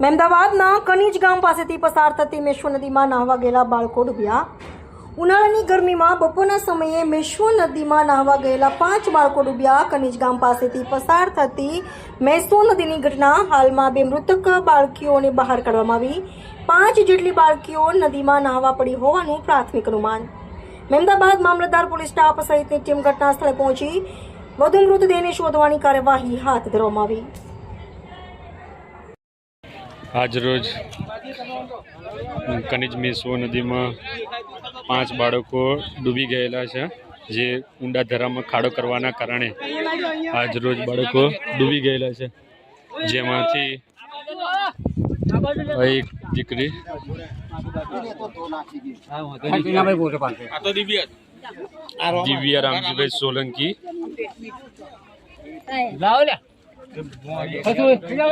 મહેમદાવાદના કનીજ ગામ પાસેથી પસાર થતી મેશ્વો નદીમાં નાહવા ગયેલા બાળકો ડૂબ્યા. ઉનાળાની ગરમીમાં બપોરના સમયે મેશ્વો નદીમાં નાહવા ગયેલા પાંચ બાળકો ડૂબ્યા. કનીજ ગામ પાસેથી પસાર થતી મેશ્વો નદીની ઘટના હાલમાં બે મૃતક બાળકીઓને બહાર કાઢવામાં આવી. પાંચ જેટલી બાળકીઓ નદીમાં નાહવા પડી હોવાનું પ્રાથમિક અનુમાન. મહેમદાબાદ મામલતદાર પોલીસ સ્ટાફ સહિતની ટીમ ઘટના સ્થળે પહોંચી. વધુ મૃતદેહને શોધવાની કાર્યવાહી હાથ ધરવામાં આવી. આજરોજ કનિજ મેસો નદીમાં પાંચ બાળકો ડૂબી ગયેલા છે, જે ઊંડા ધરામાં ખાડો કરવાના કારણે આજરોજ બાળકો ડૂબી ગયેલા છે. જેમાંથી એક દીકરી દિવ્યા રામજીભાઈ સોલંકી.